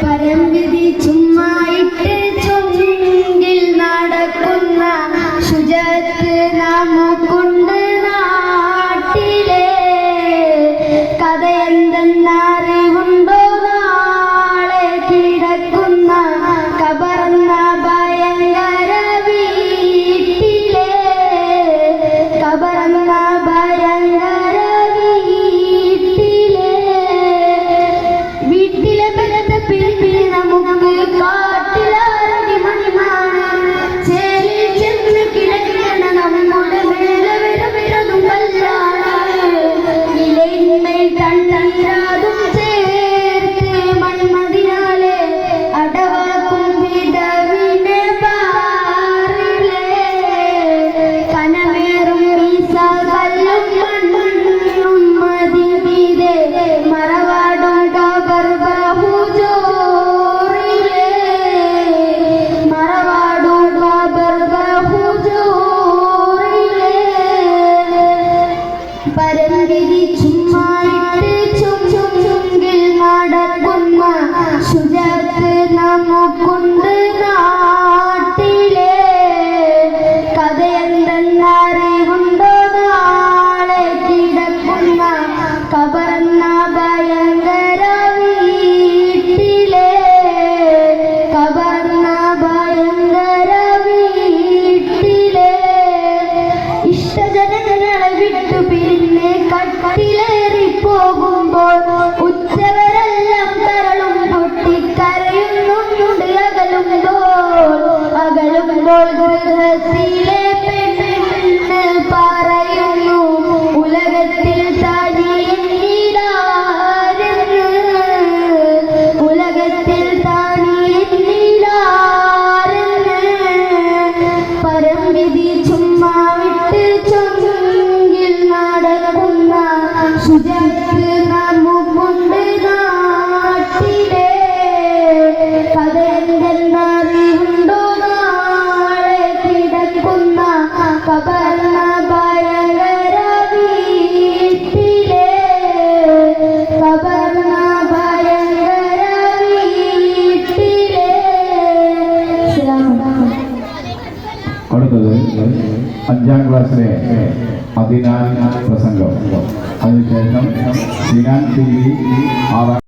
പരംവിധി ചുമ്മായിട്ട് ചുണ്ടിൽ നടക്കുന്ന ശുചത്ത് നമുക്കുണ്ട് നാട്ടിലെ കഥ എന്തെന്നറിയ തരം തിരിച്ചുമായിട്ട് അടുത്തത് അഞ്ചാം ക്ലാസ്സിലെ പതിനാലാം പ്രസംഗം. അതിനുശേഷം സിനാൻ ടി വി ആറാം